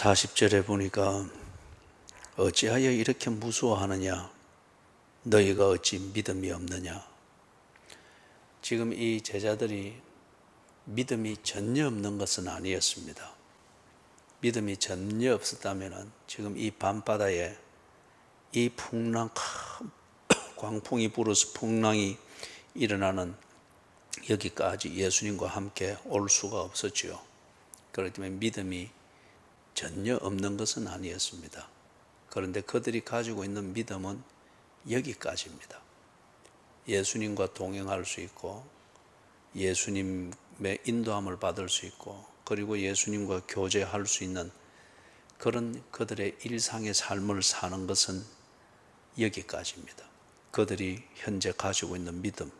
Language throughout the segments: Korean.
40절에 보니까 어찌하여 이렇게 무서워하느냐 너희가 어찌 믿음이 없느냐 지금 이 제자들이 믿음이 전혀 없는 것은 아니었습니다. 믿음이 전혀 없었다면 지금 이 밤바다에 이 풍랑 큰 광풍이 불어서 풍랑이 일어나는 여기까지 예수님과 함께 올 수가 없었지요. 그렇기 때문에 믿음이 전혀 없는 것은 아니었습니다. 그런데 그들이 가지고 있는 믿음은 여기까지입니다. 예수님과 동행할 수 있고 예수님의 인도함을 받을 수 있고 그리고 예수님과 교제할 수 있는 그런 그들의 일상의 삶을 사는 것은 여기까지입니다. 그들이 현재 가지고 있는 믿음.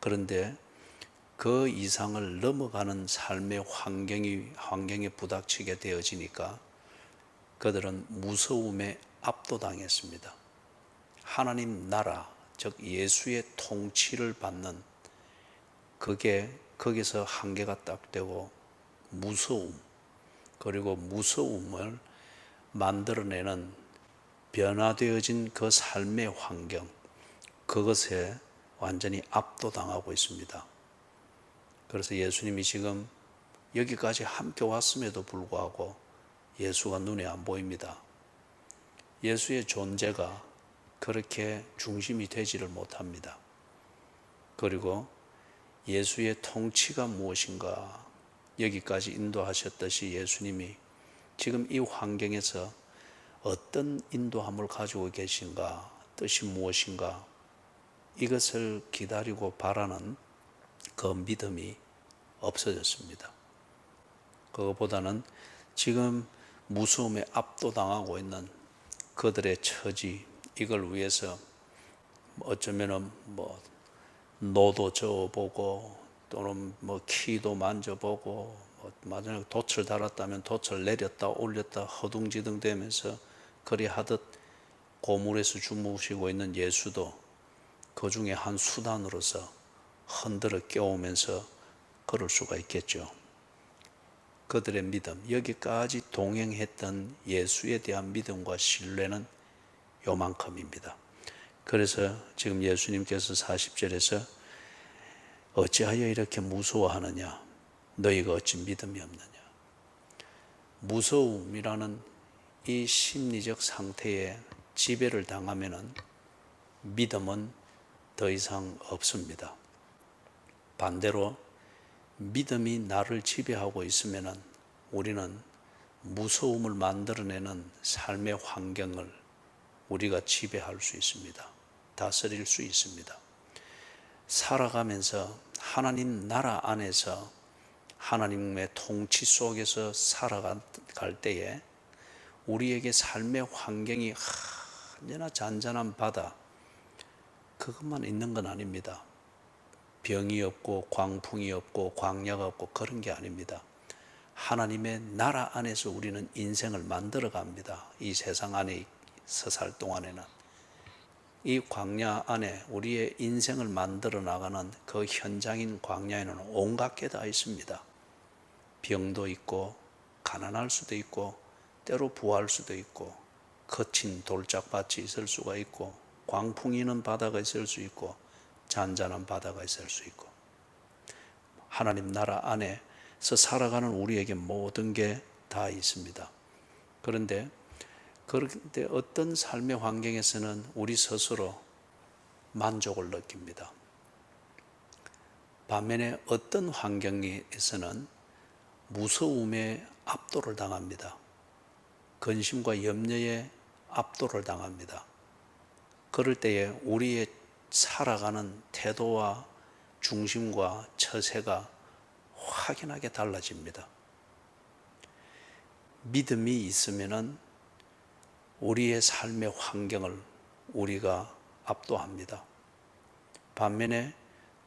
그런데 그 이상을 넘어가는 삶의 환경이 환경에 부닥치게 되어지니까 그들은 무서움에 압도당했습니다. 하나님 나라, 즉 예수의 통치를 받는 그게 거기서 한계가 딱 되고 무서움 그리고 무서움을 만들어내는 변화되어진 그 삶의 환경 그것에 완전히 압도당하고 있습니다. 그래서 예수님이 지금 여기까지 함께 왔음에도 불구하고 예수가 눈에 안 보입니다. 예수의 존재가 그렇게 중심이 되지를 못합니다. 그리고 예수의 통치가 무엇인가 여기까지 인도하셨듯이 예수님이 지금 이 환경에서 어떤 인도함을 가지고 계신가, 뜻이 무엇인가, 이것을 기다리고 바라는 그 믿음이 없어졌습니다. 그것보다는 지금 무서움에 압도당하고 있는 그들의 처지, 이걸 위해서 어쩌면은 뭐 노도 저어보고 또는 뭐 키도 만져보고 뭐 마지막에 돛을 달았다면 돛을 내렸다 올렸다 허둥지둥 되면서 그리 하듯 고물에서 주무시고 있는 예수도 그 중에 한 수단으로서 흔들어 깨우면서 걸을 수가 있겠죠. 그들의 믿음, 여기까지 동행했던 예수에 대한 믿음과 신뢰는 요만큼입니다. 그래서 지금 예수님께서 40절에서 어찌하여 이렇게 무서워하느냐? 너희가 어찌 믿음이 없느냐? 무서움이라는 이 심리적 상태에 지배를 당하면은 믿음은 더 이상 없습니다. 반대로 믿음이 나를 지배하고 있으면은 우리는 무서움을 만들어내는 삶의 환경을 우리가 지배할 수 있습니다. 다스릴 수 있습니다. 살아가면서 하나님 나라 안에서 하나님의 통치 속에서 살아갈 때에 우리에게 삶의 환경이 언제나 잔잔한 바다, 그것만 있는 건 아닙니다. 병이 없고 광풍이 없고 광야가 없고 그런 게 아닙니다. 하나님의 나라 안에서 우리는 인생을 만들어 갑니다. 이 세상 안에 서살 동안에는 이 광야 안에 우리의 인생을 만들어 나가는 그 현장인 광야에는 온갖 게 다 있습니다. 병도 있고 가난할 수도 있고 때로 부할 수도 있고 거친 돌짝밭이 있을 수가 있고 광풍이 는 바다가 있을 수 있고 잔잔한 바다가 있을 수 있고 하나님 나라 안에서 살아가는 우리에게 모든 게 다 있습니다. 그런데 그런데 어떤 삶의 환경에서는 우리 스스로 만족을 느낍니다. 반면에 어떤 환경에서는 무서움에 압도를 당합니다. 근심과 염려에 압도를 당합니다. 그럴 때에 우리의 살아가는 태도와 중심과 처세가 확연하게 달라집니다. 믿음이 있으면은 우리의 삶의 환경을 우리가 압도합니다. 반면에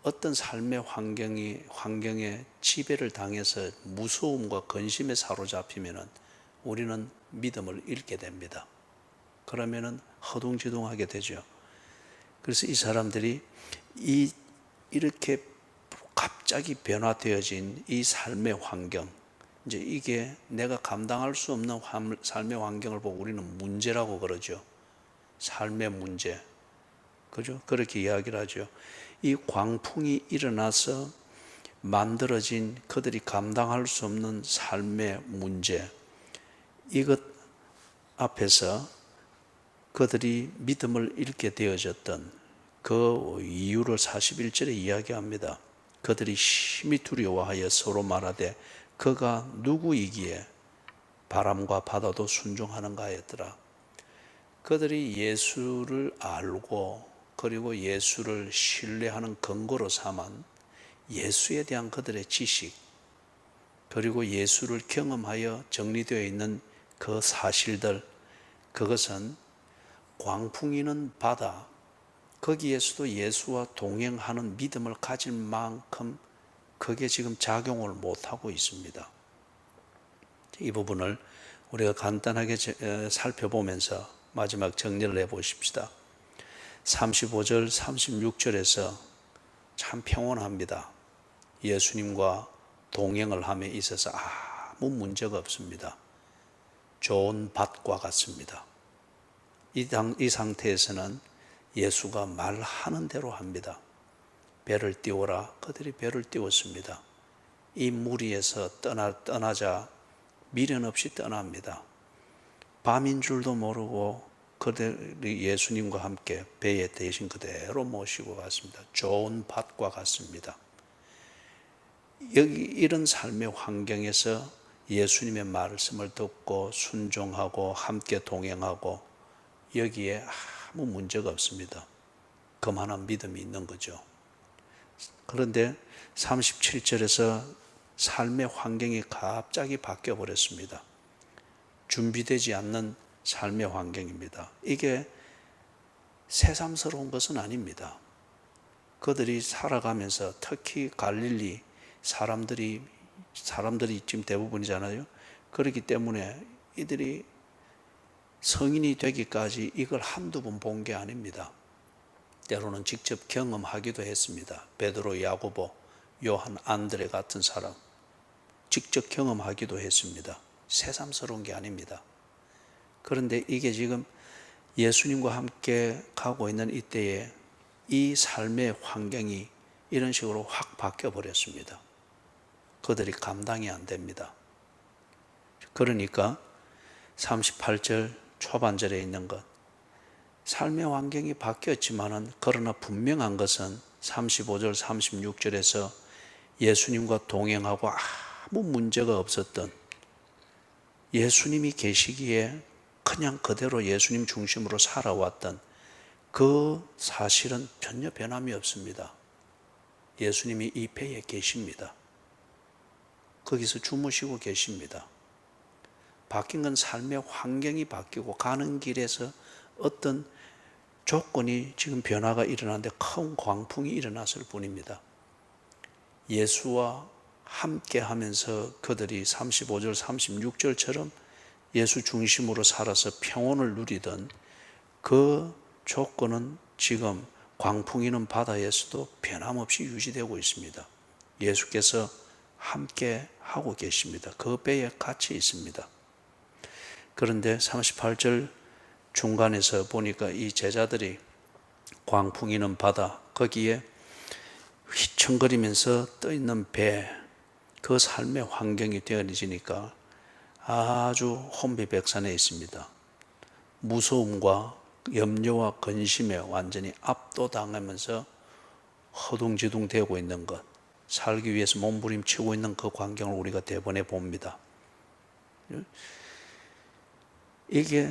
어떤 삶의 환경이 환경에 지배를 당해서 무서움과 근심에 사로잡히면은 우리는 믿음을 잃게 됩니다. 그러면은 허둥지둥하게 되죠. 그래서 이 사람들이 이 이렇게 갑자기 변화되어진 이 삶의 환경, 이제 이게 내가 감당할 수 없는 환- 삶의 환경을 보고 우리는 문제라고 그러죠. 삶의 문제. 그죠? 그렇게 이야기를 하죠. 이 광풍이 일어나서 만들어진 그들이 감당할 수 없는 삶의 문제. 이것 앞에서 그들이 믿음을 잃게 되어졌던 그 이유를 41절에 이야기합니다. 그들이 심히 두려워하여 서로 말하되 그가 누구이기에 바람과 바다도 순종하는가 하였더라. 그들이 예수를 알고 그리고 예수를 신뢰하는 근거로 삼은 예수에 대한 그들의 지식 그리고 예수를 경험하여 정리되어 있는 그 사실들 그것은 광풍이는 바다 거기에서도 예수와 동행하는 믿음을 가질 만큼 그게 지금 작용을 못하고 있습니다. 이 부분을 우리가 간단하게 제- 에, 살펴보면서 마지막 정리를 해 보십시다. 35절, 36절에서 참 평온합니다. 예수님과 동행을 함에 있어서 아무 문제가 없습니다. 좋은 밭과 같습니다. 이, 당, 이 상태에서는 예수가 말하는 대로 합니다. 배를 띄워라. 그들이 배를 띄웠습니다. 이 무리에서 떠나, 떠나자 미련 없이 떠납니다. 밤인 줄도 모르고 그들이 예수님과 함께 배에 대신 그대로 모시고 갔습니다. 좋은 밭과 같습니다. 여기 이런 삶의 환경에서 예수님의 말씀을 듣고 순종하고 함께 동행하고 여기에 아무 문제가 없습니다. 그만한 믿음이 있는 거죠. 그런데 37절에서 삶의 환경이 갑자기 바뀌어 버렸습니다. 준비되지 않는 삶의 환경입니다. 이게 새삼스러운 것은 아닙니다. 그들이 살아가면서 특히 갈릴리 사람들이 사람들이 지금 대부분이잖아요. 그렇기 때문에 이들이 성인이 되기까지 이걸 한두 번 본 게 아닙니다. 때로는 직접 경험하기도 했습니다. 베드로, 야고보, 요한, 안드레 같은 사람 직접 경험하기도 했습니다. 새삼스러운 게 아닙니다. 그런데 이게 지금 예수님과 함께 가고 있는 이때에 이 삶의 환경이 이런 식으로 확 바뀌어 버렸습니다. 그들이 감당이 안 됩니다. 그러니까 38절 초반절에 있는 것 삶의 환경이 바뀌었지만은 그러나 분명한 것은 35절 36절에서 예수님과 동행하고 아무 문제가 없었던 예수님이 계시기에 그냥 그대로 예수님 중심으로 살아왔던 그 사실은 전혀 변함이 없습니다. 예수님이 이 배에 계십니다. 거기서 주무시고 계십니다. 바뀐 건 삶의 환경이 바뀌고 가는 길에서 어떤 조건이 지금 변화가 일어나는데 큰 광풍이 일어났을 뿐입니다. 예수와 함께 하면서 그들이 35절, 36절처럼 예수 중심으로 살아서 평온을 누리던 그 조건은 지금 광풍이는 바다에서도 변함없이 유지되고 있습니다. 예수께서 함께 하고 계십니다. 그 배에 같이 있습니다. 그런데 38절 중간에서 보니까 이 제자들이 광풍이는 바다 거기에 휘청거리면서 떠 있는 배, 그 삶의 환경이 되어지니까 아주 혼비백산해 있습니다. 무서움과 염려와 근심에 완전히 압도당하면서 허둥지둥 되고 있는 것, 살기 위해서 몸부림치고 있는 그 광경을 우리가 대번에 봅니다. 이게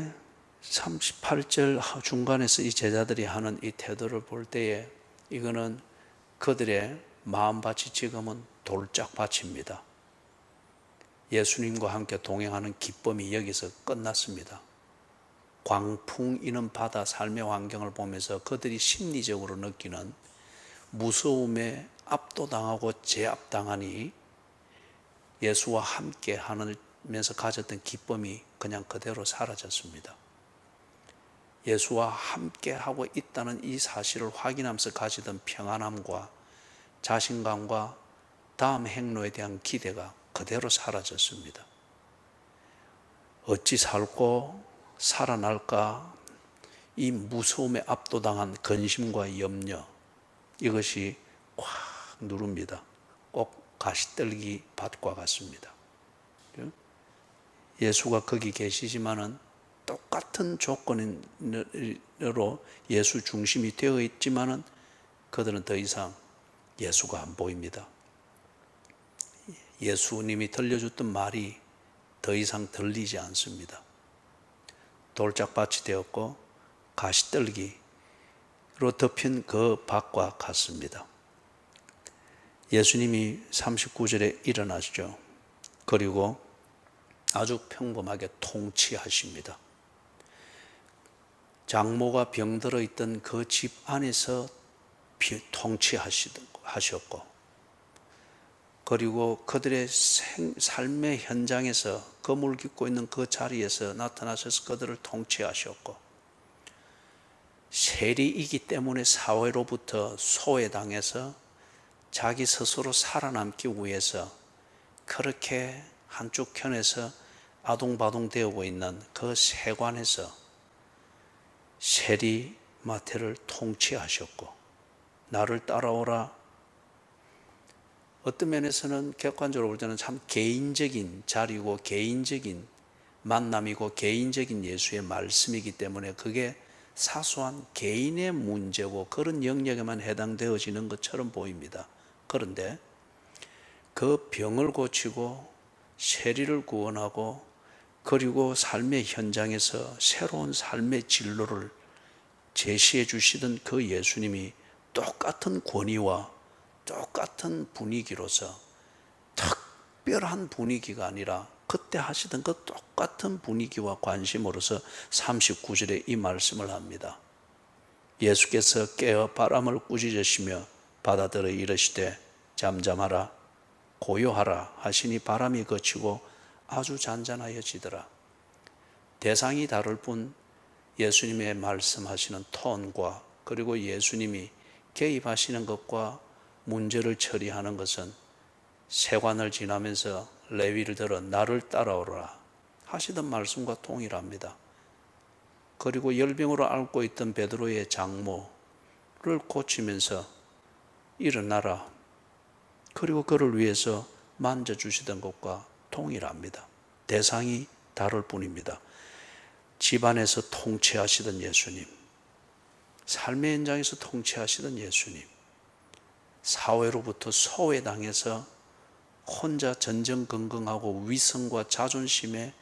38절 중간에서 이 제자들이 하는 이 태도를 볼 때에 이거는 그들의 마음밭이 지금은 돌짝밭입니다. 예수님과 함께 동행하는 기쁨이 여기서 끝났습니다. 광풍 이는 바다 삶의 환경을 보면서 그들이 심리적으로 느끼는 무서움에 압도당하고 제압당하니 예수와 함께 하 면서 가졌던 기쁨이 그냥 그대로 사라졌습니다. 예수와 함께 하고 있다는 이 사실을 확인하면서 가지던 평안함과 자신감과 다음 행로에 대한 기대가 그대로 사라졌습니다. 어찌 살고 살아날까? 이 무서움에 압도당한 근심과 염려, 이것이 꽉 누릅니다. 꼭 가시떨기 밭과 같습니다. 예수가 거기 계시지만은 똑같은 조건으로 예수 중심이 되어 있지만은 그들은 더 이상 예수가 안 보입니다. 예수님이 들려줬던 말이 더 이상 들리지 않습니다. 돌짝밭이 되었고 가시떨기로 덮인 그 밭과 같습니다. 예수님이 39절에 일어나시죠. 그리고 아주 평범하게 통치하십니다. 장모가 병들어 있던 그 집 안에서 통치하셨고, 그리고 그들의 생, 삶의 현장에서 거물 깃고 있는 그 자리에서 나타나셔서 그들을 통치하셨고, 세리이기 때문에 사회로부터 소외당해서 자기 스스로 살아남기 위해서 그렇게 한쪽 편에서 아동바동 되고 있는 그 세관에서 세리 마태를 통치하셨고 나를 따라오라 어떤 면에서는 객관적으로 볼 때는 참 개인적인 자리고 개인적인 만남이고 개인적인 예수의 말씀이기 때문에 그게 사소한 개인의 문제고 그런 영역에만 해당되어지는 것처럼 보입니다. 그런데 그 병을 고치고 세리를 구원하고 그리고 삶의 현장에서 새로운 삶의 진로를 제시해 주시던 그 예수님이 똑같은 권위와 똑같은 분위기로서 특별한 분위기가 아니라 그때 하시던 그 똑같은 분위기와 관심으로서 39절에 이 말씀을 합니다. 예수께서 깨어 바람을 꾸짖으시며 바다들을 이르시되 잠잠하라 고요하라 하시니 바람이 그치고 아주 잔잔하여지더라. 대상이 다를 뿐 예수님의 말씀하시는 톤과 그리고 예수님이 개입하시는 것과 문제를 처리하는 것은 세관을 지나면서 레위를 들어 나를 따라오라 하시던 말씀과 동일합니다. 그리고 열병으로 앓고 있던 베드로의 장모를 고치면서 일어나라. 그리고 그를 위해서 만져주시던 것과 동일합니다. 대상이 다를 뿐입니다. 집안에서 통치하시던 예수님, 삶의 현장에서 통치하시던 예수님, 사회로부터 소외당해서 혼자 전전긍긍하고 위성과 자존심에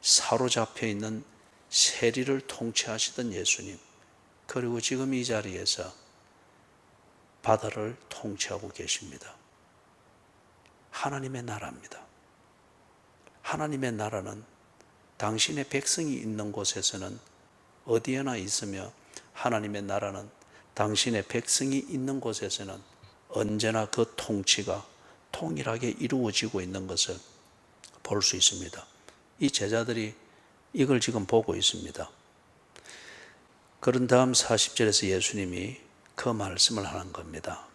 사로잡혀 있는 세리를 통치하시던 예수님, 그리고 지금 이 자리에서 바다를 통치하고 계십니다. 하나님의 나라입니다. 하나님의 나라는 당신의 백성이 있는 곳에서는 어디에나 있으며 하나님의 나라는 당신의 백성이 있는 곳에서는 언제나 그 통치가 통일하게 이루어지고 있는 것을 볼 수 있습니다. 이 제자들이 이걸 지금 보고 있습니다. 그런 다음 40절에서 예수님이 그 말씀을 하는 겁니다.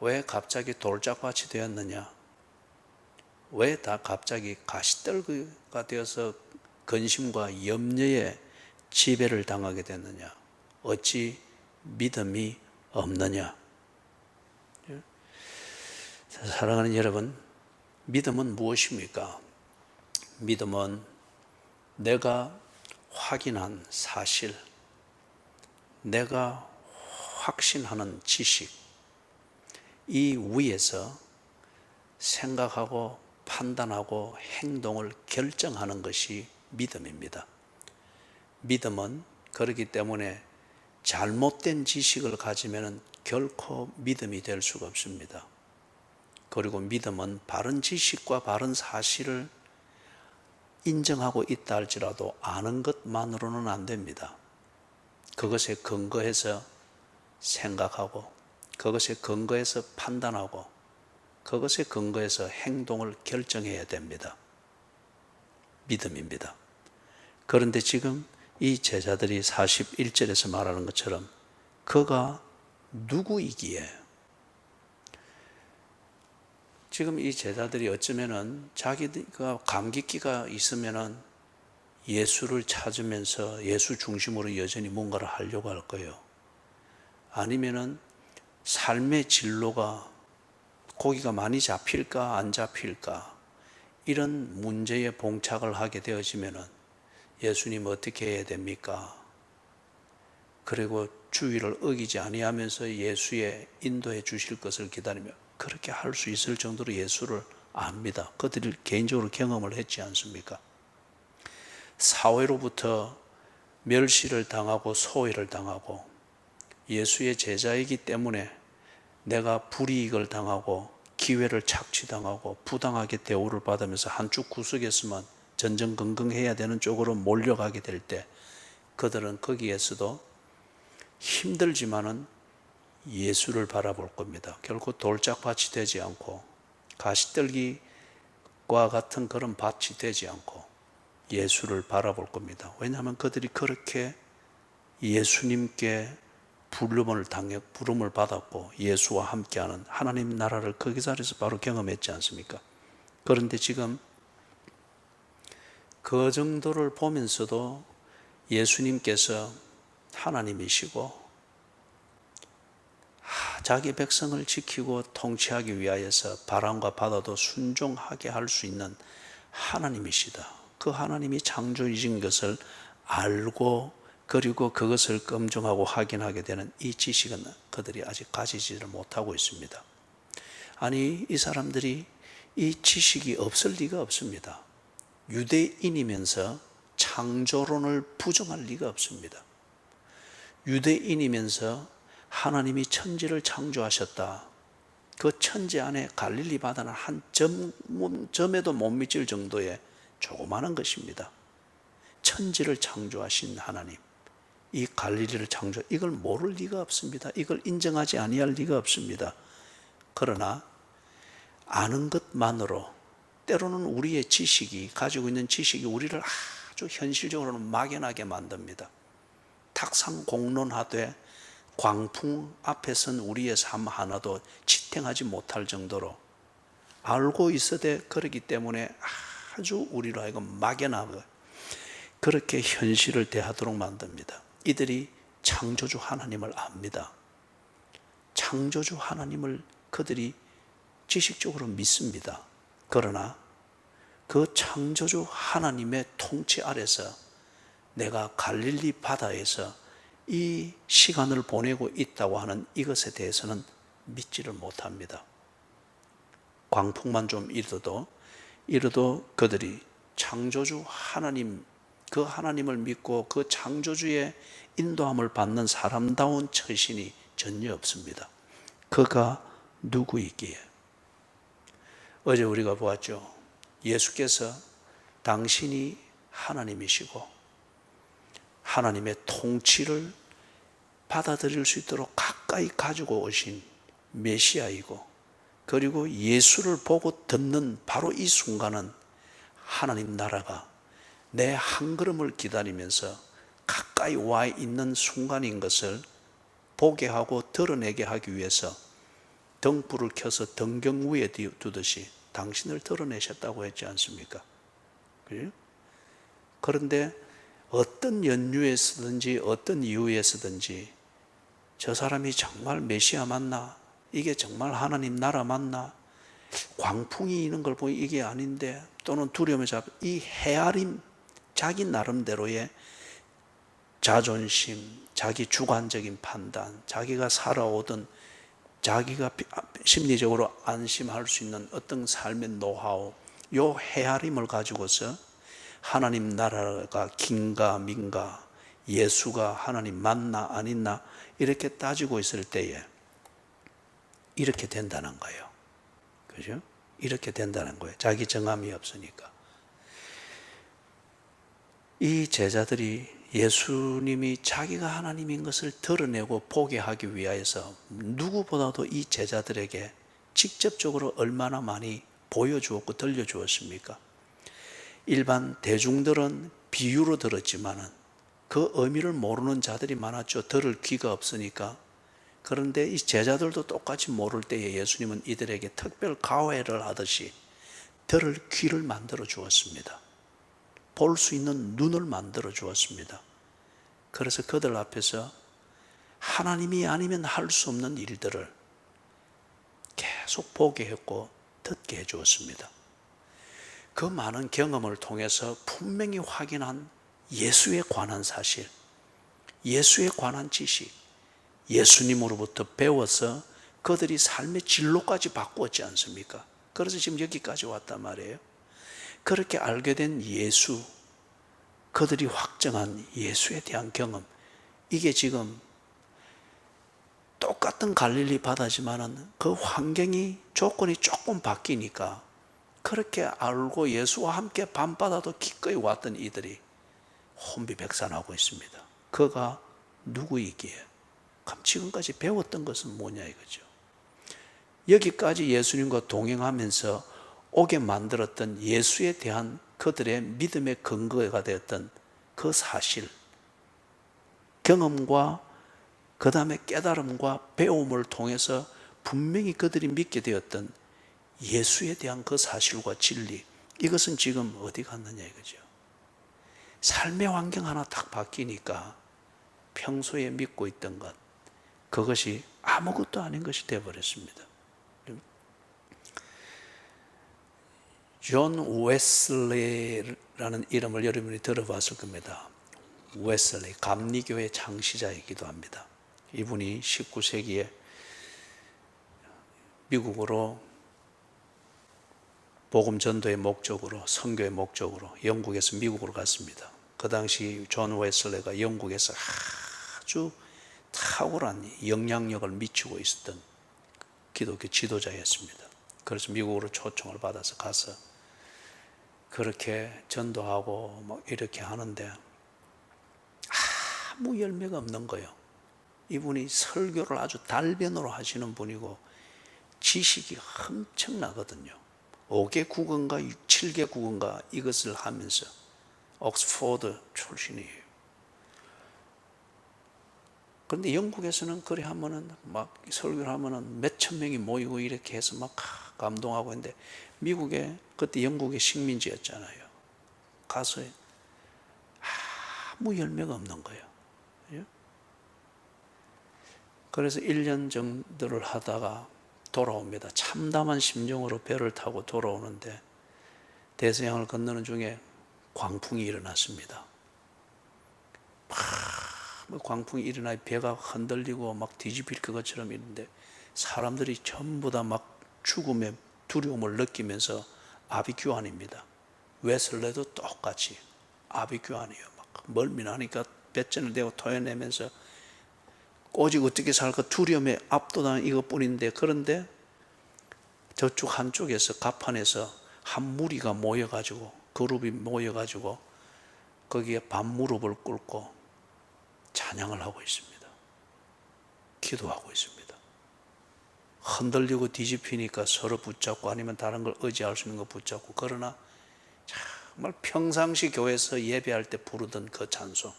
왜 갑자기 돌짝밭이 되었느냐? 왜 다 갑자기 가시떨기가 되어서 근심과 염려의 지배를 당하게 됐느냐? 어찌 믿음이 없느냐? 사랑하는 여러분, 믿음은 무엇입니까? 믿음은 내가 확인한 사실, 내가 확신하는 지식, 이 위에서 생각하고 판단하고 행동을 결정하는 것이 믿음입니다. 믿음은 그렇기 때문에 잘못된 지식을 가지면 결코 믿음이 될 수가 없습니다. 그리고 믿음은 바른 지식과 바른 사실을 인정하고 있다 할지라도 아는 것만으로는 안 됩니다. 그것에 근거해서 생각하고, 그것에 근거해서 판단하고, 그것에 근거해서 행동을 결정해야 됩니다. 믿음입니다. 그런데 지금 이 제자들이 41절에서 말하는 것처럼 그가 누구이기에 지금 이 제자들이 어쩌면은 자기가 감기기가 있으면은 예수를 찾으면서 예수 중심으로 여전히 뭔가를 하려고 할 거예요. 아니면은 삶의 진로가 고기가 많이 잡힐까 안 잡힐까 이런 문제에 봉착을 하게 되어지면은 예수님 어떻게 해야 됩니까? 그리고 주의를 어기지 아니하면서 예수의 인도해 주실 것을 기다리며 그렇게 할 수 있을 정도로 예수를 압니다. 그들이 개인적으로 경험을 했지 않습니까? 사회로부터 멸시를 당하고 소외를 당하고 예수의 제자이기 때문에 내가 불이익을 당하고 기회를 착취당하고 부당하게 대우를 받으면서 한쪽 구석에서만 전전긍긍해야 되는 쪽으로 몰려가게 될 때 그들은 거기에서도 힘들지만은 예수를 바라볼 겁니다. 결코 돌짝밭이 되지 않고 가시떨기와 같은 그런 밭이 되지 않고 예수를 바라볼 겁니다. 왜냐하면 그들이 그렇게 예수님께 부름을 당해 부름을 받았고 예수와 함께하는 하나님 나라를 그 자리에서 바로 경험했지 않습니까? 그런데 지금 그 정도를 보면서도 예수님께서 하나님이시고 자기 백성을 지키고 통치하기 위하여서 바람과 바다도 순종하게 할 수 있는 하나님이시다. 그 하나님이 창조이신 것을 알고 그리고 그것을 검증하고 확인하게 되는 이 지식은 그들이 아직 가지지를 못하고 있습니다. 아니, 이 사람들이 이 지식이 없을 리가 없습니다. 유대인이면서 창조론을 부정할 리가 없습니다. 유대인이면서 하나님이 천지를 창조하셨다. 그 천지 안에 갈릴리 바다는 한 점, 점에도 못 미칠 정도의 조그마한 것입니다. 천지를 창조하신 하나님, 이 갈릴리를 창조, 이걸 모를 리가 없습니다. 이걸 인정하지 아니할 리가 없습니다. 그러나 아는 것만으로 때로는 우리의 지식이 가지고 있는 지식이 우리를 아주 현실적으로는 막연하게 만듭니다. 탁상 공론하되 광풍 앞에선 우리의 삶 하나도 지탱하지 못할 정도로 알고 있어도 그러기 때문에 아주 우리로 하여금 막연하고 그렇게 현실을 대하도록 만듭니다. 이들이 창조주 하나님을 압니다. 창조주 하나님을 그들이 지식적으로 믿습니다. 그러나 그 창조주 하나님의 통치 아래서 내가 갈릴리 바다에서 이 시간을 보내고 있다고 하는 이것에 대해서는 믿지를 못합니다. 광풍만 좀 일어도 이르도 그들이 창조주 하나님 그 하나님을 믿고 그 창조주의 인도함을 받는 사람다운 처신이 전혀 없습니다. 그가 누구이기에? 어제 우리가 보았죠. 예수께서 당신이 하나님이시고 하나님의 통치를 받아들일 수 있도록 가까이 가지고 오신 메시아이고 그리고 예수를 보고 듣는 바로 이 순간은 하나님 나라가 내 한 걸음을 기다리면서 가까이 와 있는 순간인 것을 보게 하고 드러내게 하기 위해서 등불을 켜서 등경 위에 두듯이 당신을 드러내셨다고 했지 않습니까? 그런데 어떤 연유에서든지 어떤 이유에서든지 저 사람이 정말 메시아 맞나? 이게 정말 하나님 나라 맞나? 광풍이 있는 걸 보니 이게 아닌데 또는 두려움에 잡, 이 헤아림, 자기 나름대로의 자존심, 자기 주관적인 판단, 자기가 살아오던 자기가 심리적으로 안심할 수 있는 어떤 삶의 노하우, 요 헤아림을 가지고서 하나님 나라가 긴가 민가, 예수가 하나님 맞나 아니나 이렇게 따지고 있을 때에 이렇게 된다는 거예요. 그죠? 이렇게 된다는 거예요. 자기 정함이 없으니까. 이 제자들이 예수님이 자기가 하나님인 것을 드러내고 보게 하기 위하여서 누구보다도 이 제자들에게 직접적으로 얼마나 많이 보여주었고 들려주었습니까? 일반 대중들은 비유로 들었지만은 그 의미를 모르는 자들이 많았죠. 들을 귀가 없으니까 그런데 이 제자들도 똑같이 모를 때에 예수님은 이들에게 특별 가회를 하듯이 들을 귀를 만들어 주었습니다. 볼 수 있는 눈을 만들어 주었습니다. 그래서 그들 앞에서 하나님이 아니면 할 수 없는 일들을 계속 보게 했고 듣게 해 주었습니다. 그 많은 경험을 통해서 분명히 확인한 예수에 관한 사실, 예수에 관한 지식, 예수님으로부터 배워서 그들이 삶의 진로까지 바꾸었지 않습니까? 그래서 지금 여기까지 왔단 말이에요. 그렇게 알게 된 예수, 그들이 확정한 예수에 대한 경험, 이게 지금 똑같은 갈릴리 바다지만은 그 환경이 조건이 조금 바뀌니까 그렇게 알고 예수와 함께 밤바다도 기꺼이 왔던 이들이 혼비백산하고 있습니다. 그가 누구이기에? 그럼 지금까지 배웠던 것은 뭐냐 이거죠. 여기까지 예수님과 동행하면서 오게 만들었던 예수에 대한 그들의 믿음의 근거가 되었던 그 사실, 경험과 그 다음에 깨달음과 배움을 통해서 분명히 그들이 믿게 되었던 예수에 대한 그 사실과 진리, 이것은 지금 어디 갔느냐 이거죠. 삶의 환경 하나 딱 바뀌니까 평소에 믿고 있던 것, 그것이 아무것도 아닌 것이 되어버렸습니다. 존 웨슬리라는 이름을 여러분이 들어봤을 겁니다. 웨슬리, 감리교의 창시자이기도 합니다. 이분이 19세기에 미국으로 복음 전도의 목적으로 선교의 목적으로 영국에서 미국으로 갔습니다. 그 당시 존 웨슬레가 영국에서 아주 탁월한 영향력을 미치고 있었던 기독교 지도자였습니다. 그래서 미국으로 초청을 받아서 가서 그렇게 전도하고 막 이렇게 하는데 아무 열매가 없는 거예요. 이분이 설교를 아주 달변으로 하시는 분이고 지식이 엄청나거든요. 5개 국어인가 7개 국어인가 이것을 하면서 옥스포드 출신이에요. 그런데 영국에서는 그래 하면은 막 설교를 하면은 몇 천 명이 모이고 이렇게 해서 막 감동하고 했는데 미국에 그때 영국의 식민지였잖아요. 가서 아무 열매가 없는 거예요. 예? 그래서 1년 정도를 하다가 돌아옵니다. 참담한 심정으로 배를 타고 돌아오는데 대서양을 건너는 중에 광풍이 일어났습니다. 막 광풍이 일어나 배가 흔들리고 막 뒤집힐 것처럼 있는데 사람들이 전부 다 막 죽음의 두려움을 느끼면서 아비규환입니다. 웨슬레도 똑같이 아비규환이에요. 막 멀미나니까 배전을 대고 토해내면서 오직 어떻게 살까 두려움에 압도당한 이것뿐인데 그런데 저쪽 한쪽에서 가판에서 한 무리가 모여가지고 그룹이 모여가지고 거기에 반무릎을 꿇고 찬양을 하고 있습니다. 기도하고 있습니다. 흔들리고 뒤집히니까 서로 붙잡고 아니면 다른 걸 의지할 수 있는 거 붙잡고 그러나 정말 평상시 교회에서 예배할 때 부르던 그 찬송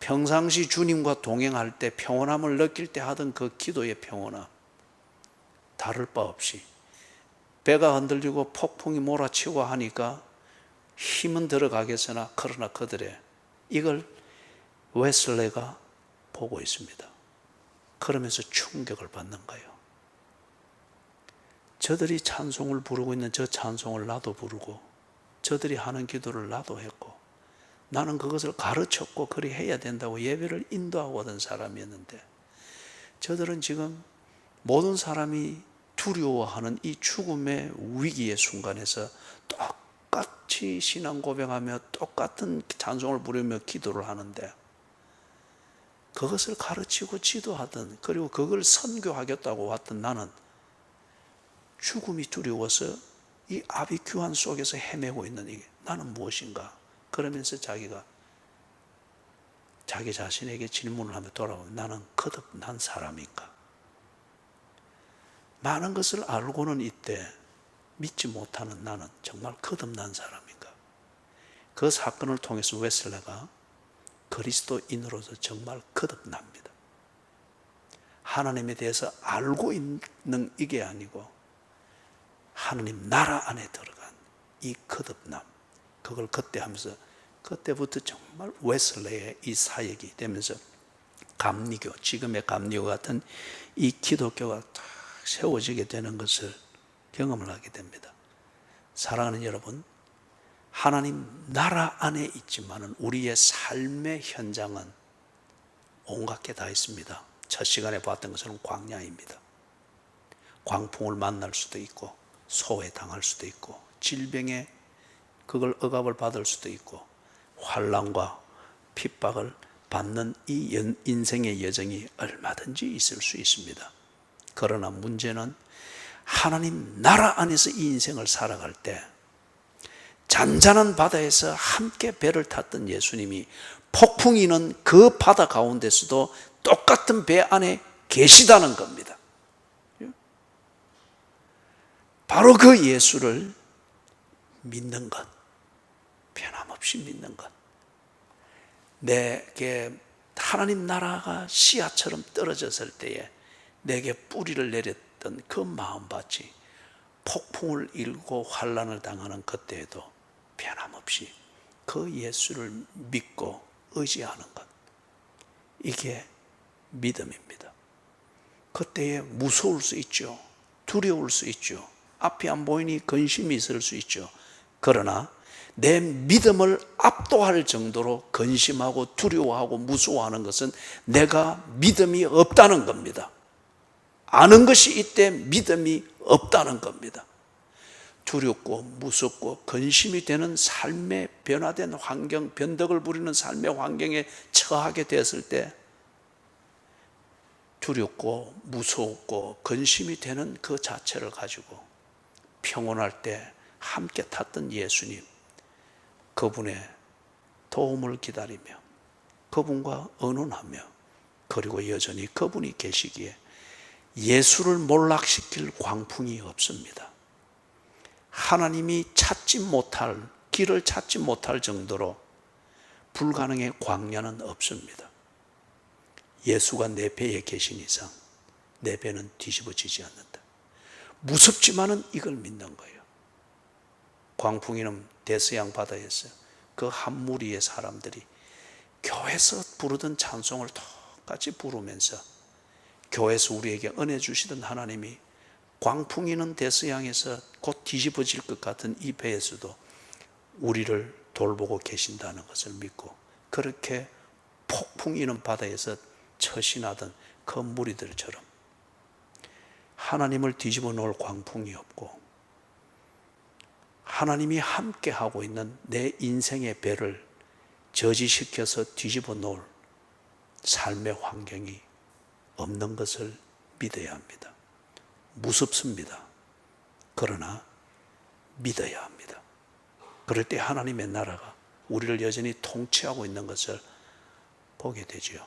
평상시 주님과 동행할 때 평온함을 느낄 때 하던 그 기도의 평온함 다를 바 없이 배가 흔들리고 폭풍이 몰아치고 하니까 힘은 들어가겠으나 그러나 그들의 이걸 웨슬레가 보고 있습니다. 그러면서 충격을 받는 거예요. 저들이 찬송을 부르고 있는 저 찬송을 나도 부르고 저들이 하는 기도를 나도 했고 나는 그것을 가르쳤고 그리 해야 된다고 예배를 인도하고 오던 사람이었는데 저들은 지금 모든 사람이 두려워하는 이 죽음의 위기의 순간에서 똑같이 신앙 고백하며 똑같은 찬송을 부르며 기도를 하는데 그것을 가르치고 지도하던 그리고 그걸 선교하겠다고 왔던 나는 죽음이 두려워서 이 아비규환 속에서 헤매고 있는 이게 나는 무엇인가? 그러면서 자기가 자기 자신에게 질문을 하며 돌아오면 나는 거듭난 사람인가? 많은 것을 알고는 이때 믿지 못하는 나는 정말 거듭난 사람인가? 그 사건을 통해서 웨슬레가 그리스도인으로서 정말 거듭납니다. 하나님에 대해서 알고 있는 이게 아니고 하나님 나라 안에 들어간 이 거듭남 그걸 그때 하면서 그때부터 정말 웨슬레의 이 사역이 되면서 감리교 지금의 감리교 같은 이 기독교가 딱 세워지게 되는 것을 경험을 하게 됩니다. 사랑하는 여러분, 하나님 나라 안에 있지만은 우리의 삶의 현장은 온갖 게 다 있습니다. 첫 시간에 봤던 것처럼 광야입니다. 광풍을 만날 수도 있고 소외 당할 수도 있고 질병에 그걸 억압을 받을 수도 있고 환란과 핍박을 받는 이 연- 인생의 여정이 얼마든지 있을 수 있습니다. 그러나 문제는 하나님 나라 안에서 이 인생을 살아갈 때 잔잔한 바다에서 함께 배를 탔던 예수님이 폭풍이는 그 바다 가운데서도 똑같은 배 안에 계시다는 겁니다. 바로 그 예수를 믿는 것, 변함없이 믿는 것. 내게 하나님 나라가 씨앗처럼 떨어졌을 때에 내게 뿌리를 내렸던 그 마음밭이 폭풍을 일고 환란을 당하는 그때에도 변함없이 그 예수를 믿고 의지하는 것. 이게 믿음입니다. 그때에 무서울 수 있죠. 두려울 수 있죠. 앞이 안 보이니 근심이 있을 수 있죠. 그러나 내 믿음을 압도할 정도로 근심하고 두려워하고 무서워하는 것은 내가 믿음이 없다는 겁니다. 아는 것이 이때 믿음이 없다는 겁니다. 두렵고 무섭고 근심이 되는 삶의 변화된 환경, 변덕을 부리는 삶의 환경에 처하게 됐을 때 두렵고 무섭고 근심이 되는 그 자체를 가지고 평온할 때 함께 탔던 예수님, 그분의 도움을 기다리며 그분과 의논하며 그리고 여전히 그분이 계시기에 예수를 몰락시킬 광풍이 없습니다. 하나님이 찾지 못할 길을 찾지 못할 정도로 불가능의 광야는 없습니다. 예수가 내 배에 계신 이상 내 배는 뒤집어지지 않는다. 무섭지만은 이걸 믿는 거예요. 광풍이는 대서양 바다에서 그 한 무리의 사람들이 교회에서 부르던 찬송을 똑같이 부르면서 교회에서 우리에게 은혜 주시던 하나님이 광풍이는 대서양에서 곧 뒤집어질 것 같은 이 배에서도 우리를 돌보고 계신다는 것을 믿고 그렇게 폭풍이는 바다에서 처신하던 그 무리들처럼 하나님을 뒤집어 놓을 광풍이 없고 하나님이 함께 하고 있는 내 인생의 배를 저지시켜서 뒤집어 놓을 삶의 환경이 없는 것을 믿어야 합니다. 무섭습니다. 그러나 믿어야 합니다. 그럴 때 하나님의 나라가 우리를 여전히 통치하고 있는 것을 보게 되지요.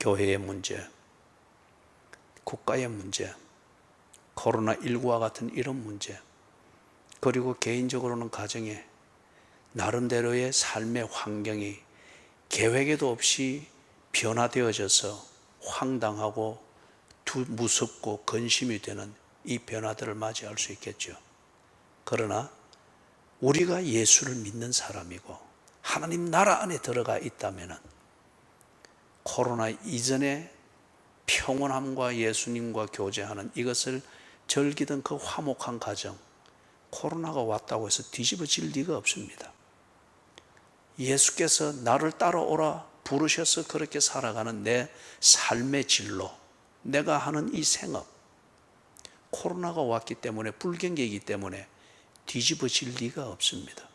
교회의 문제, 국가의 문제, 코로나19와 같은 이런 문제, 그리고 개인적으로는 가정에 나름대로의 삶의 환경이 계획에도 없이 변화되어져서 황당하고 두 무섭고 근심이 되는 이 변화들을 맞이할 수 있겠죠. 그러나 우리가 예수를 믿는 사람이고 하나님 나라 안에 들어가 있다면 코로나 이전에 평온함과 예수님과 교제하는 이것을 즐기던 그 화목한 가정 코로나가 왔다고 해서 뒤집어질 리가 없습니다. 예수께서 나를 따라오라 부르셔서 그렇게 살아가는 내 삶의 진로, 내가 하는 이 생업, 코로나가 왔기 때문에 불경기이기 때문에 뒤집어질 리가 없습니다.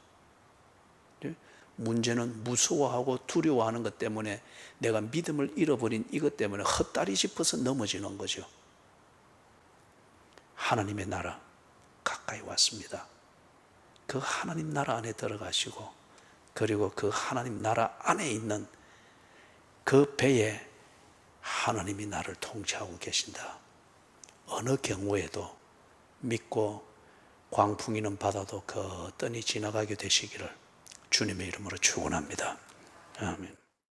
문제는 무서워하고 두려워하는 것 때문에 내가 믿음을 잃어버린 이것 때문에 헛다리 짚어서 넘어지는 거죠. 하나님의 나라 가까이 왔습니다. 그 하나님 나라 안에 들어가시고 그리고 그 하나님 나라 안에 있는 그 배에 하나님이 나를 통치하고 계신다. 어느 경우에도 믿고 광풍이는 바다도 거뜬히 지나가게 되시기를 주님의 이름으로 축원합니다. 아멘.